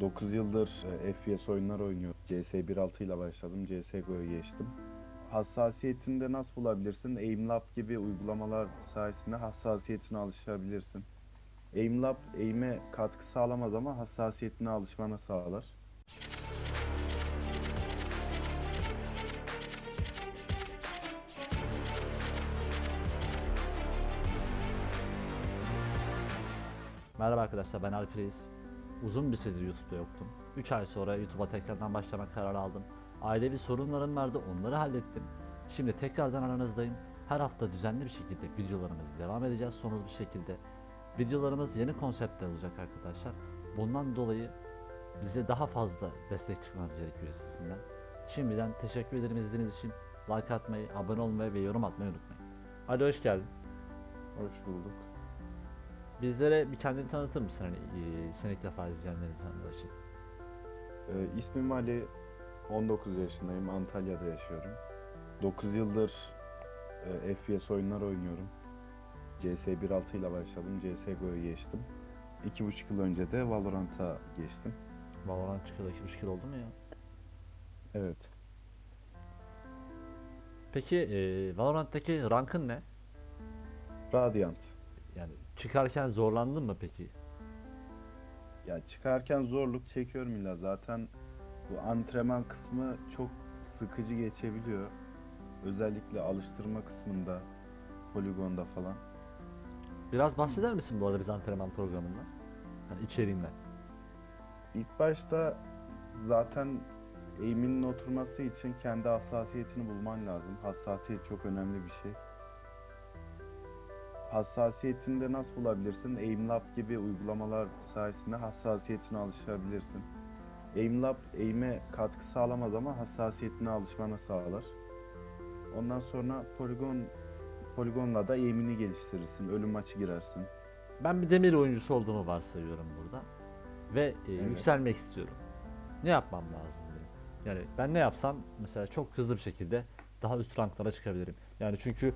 9 yıldır e, FPS oyunlar oynuyorum. CS 1.6 ile başladım. CSGO'ya geçtim. Hassasiyetinde nasıl bulabilirsin? AimLab gibi uygulamalar sayesinde hassasiyetine alışabilirsin. AimLab aim'e katkı sağlamaz ama hassasiyetine alışmana sağlar. Merhaba arkadaşlar ben Alp Reis. Uzun bir süredir YouTube'da yoktum. 3 ay sonra YouTube'a tekrardan başlama kararı aldım. Ailevi sorunlarım vardı onları hallettim. Şimdi tekrardan aranızdayım. Her hafta düzenli bir şekilde videolarımız devam edeceğiz sonsuz bir şekilde. Videolarımız yeni konseptler olacak arkadaşlar. Bundan dolayı bize daha fazla destek çıkmanız gerekiyor sizden. Şimdiden teşekkür ederim izlediğiniz için. Like atmayı, abone olmayı ve yorum atmayı unutmayın. Hadi hoş geldin. Hoş bulduk. Bizlere bir kendini tanıtır mısın hani e, seni ilk defa izleyenlerin tanıdığı için? Ee, ismim Ali. 19 yaşındayım. Antalya'da yaşıyorum. 9 yıldır e, FPS oyunlar oynuyorum. CS 1.6 ile başladım. CSGO'ya geçtim. 2,5 yıl önce de Valorant'a geçtim. Valorant çıkalı 2,5 yıl oldu mu ya? Evet. Peki e, Valorant'taki rankın ne? Radiant. Yani çıkarken zorlandın mı peki? Ya çıkarken zorluk çekiyorum illa zaten bu antrenman kısmı çok sıkıcı geçebiliyor. Özellikle alıştırma kısmında, poligonda falan. Biraz bahseder misin bu arada biz antrenman programından? Hani içeriğinden. İlk başta zaten eğiminin oturması için kendi hassasiyetini bulman lazım. Hassasiyet çok önemli bir şey. Hassasiyetinde nasıl bulabilirsin? AimLab gibi uygulamalar sayesinde hassasiyetine alışabilirsin. AimLab aim'e katkı sağlamaz ama hassasiyetine alışmana sağlar. Ondan sonra poligon poligonla da aim'ini geliştirirsin. Ölüm maçı girersin. Ben bir demir oyuncusu olduğumu varsayıyorum burada. Ve e, Evet. yükselmek istiyorum. Ne yapmam lazım benim? Yani ben ne yapsam mesela çok hızlı bir şekilde daha üst ranklara çıkabilirim. Yani çünkü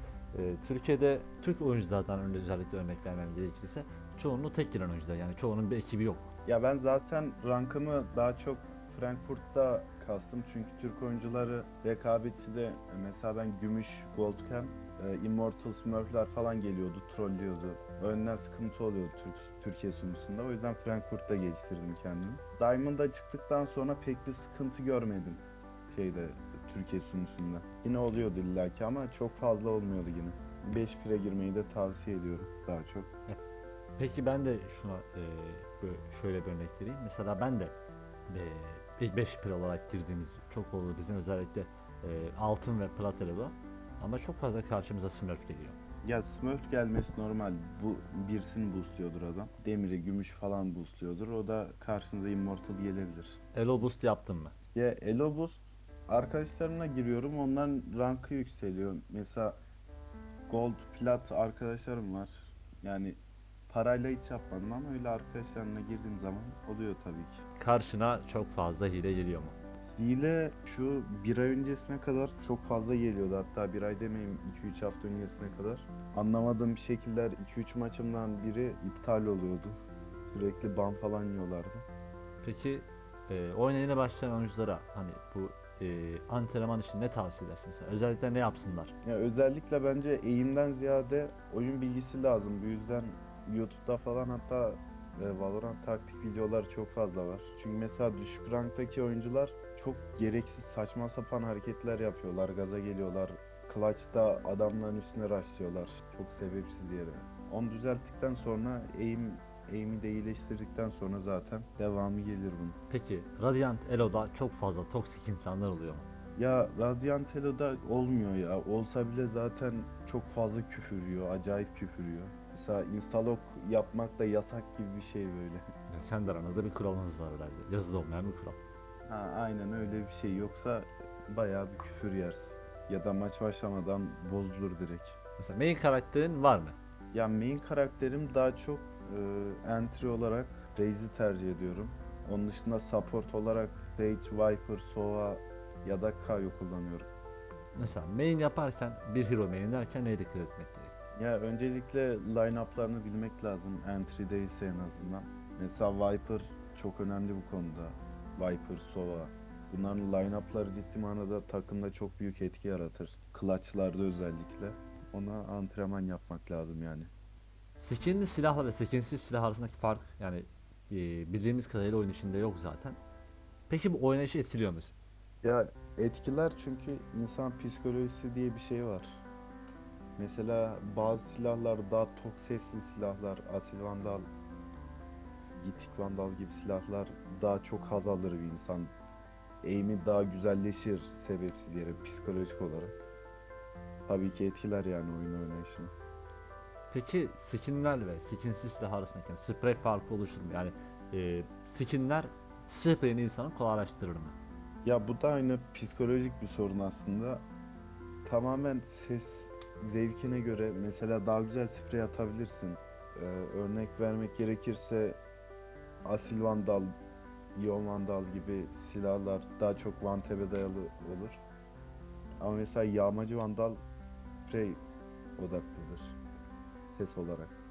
Türkiye'de Türk oyunculardan özellikle örnek vermem gerekirse çoğunluğu tek giren oyuncular. Yani çoğunun bir ekibi yok. Ya ben zaten rankımı daha çok Frankfurt'ta kastım çünkü Türk oyuncuları rekabetçide mesela ben gümüş goldken e, Immortal Smurf'ler falan geliyordu, trollüyordu. Önden sıkıntı oluyordu Türk, Türkiye sunucusunda. O yüzden Frankfurt'ta geliştirdim kendimi. Diamond'a çıktıktan sonra pek bir sıkıntı görmedim şeyde Türkiye sunucusunda. Yine oluyordu illaki ama çok fazla olmuyordu yine. 5 pire girmeyi de tavsiye ediyorum daha çok. Peki ben de şuna e, böyle şöyle bir örnek vereyim. Mesela ben de e, ilk 5 pir olarak girdiğimiz çok oldu bizim özellikle e, altın ve plat elo ama çok fazla karşımıza smurf geliyor. Ya Smurf gelmesi normal. Bu birisini boostluyordur adam. Demiri, gümüş falan boostluyordur. O da karşınıza Immortal gelebilir. Elo boost yaptın mı? Ya Elo Boost arkadaşlarımla giriyorum. Onların rankı yükseliyor. Mesela Gold, Plat arkadaşlarım var. Yani parayla hiç yapmadım ama öyle arkadaşlarımla girdiğim zaman oluyor tabii ki. Karşına çok fazla hile geliyor mu? Hile şu bir ay öncesine kadar çok fazla geliyordu. Hatta bir ay demeyeyim 2-3 hafta öncesine kadar. Anlamadığım şekiller 2-3 maçımdan biri iptal oluyordu. Sürekli ban falan yiyorlardı. Peki e, oyuna yeni başlayan oyunculara hani bu e, antrenman için ne tavsiye edersin mesela? Özellikle ne yapsınlar? Ya özellikle bence eğimden ziyade oyun bilgisi lazım. Bu yüzden YouTube'da falan hatta e, Valorant taktik videoları çok fazla var. Çünkü mesela düşük ranktaki oyuncular çok gereksiz saçma sapan hareketler yapıyorlar. Gaza geliyorlar. Clutch'ta adamların üstüne rushlıyorlar. Çok sebepsiz yere. Onu düzelttikten sonra eğim eğimi de iyileştirdikten sonra zaten devamı gelir bunun. Peki Radiant Elo'da çok fazla toksik insanlar oluyor mu? Ya Radiant Hello'da olmuyor ya. Olsa bile zaten çok fazla küfür yiyor. Acayip küfür yiyor. Mesela instalok yapmak da yasak gibi bir şey böyle. Yani kendi aranızda bir kuralınız var herhalde. Yazılı olmayan bir kural. Ha aynen öyle bir şey. Yoksa bayağı bir küfür yersin. Ya da maç başlamadan bozulur direkt. Mesela main karakterin var mı? Ya main karakterim daha çok e, entry olarak Raze'i tercih ediyorum. Onun dışında support olarak Sage, Viper, Sova ya da Kayo kullanıyorum. Mesela main yaparken bir hero main derken neye dikkat etmek gerek? Ya öncelikle line-up'larını bilmek lazım. Entry değilse en azından. Mesela Viper çok önemli bu konuda. Viper, Sova. Bunların line-up'ları ciddi manada takımda çok büyük etki yaratır. Clutch'larda özellikle. Ona antrenman yapmak lazım yani. Skinli silahla ve skinsiz silah arasındaki fark yani e, bildiğimiz kadarıyla oyun içinde yok zaten. Peki bu oynayışı etkiliyor mu? Ya etkiler çünkü insan psikolojisi diye bir şey var. Mesela bazı silahlar daha tok sesli silahlar, asil vandal, yitik vandal gibi silahlar daha çok haz alır bir insan. Aim'i daha güzelleşir sebepsiz yere psikolojik olarak. Tabii ki etkiler yani oyun oynayışını. Peki skinler ve skinsiz silah arasındaki sprey farkı oluşur mu? Yani e, skinler spreyini insanı kolaylaştırır mı? Ya bu da aynı psikolojik bir sorun aslında. Tamamen ses zevkine göre mesela daha güzel sprey atabilirsin. Ee, örnek vermek gerekirse Asil Vandal, Ion Vandal gibi silahlar daha çok tap'e dayalı olur. Ama mesela Yağmacı Vandal sprey odaklıdır ses olarak.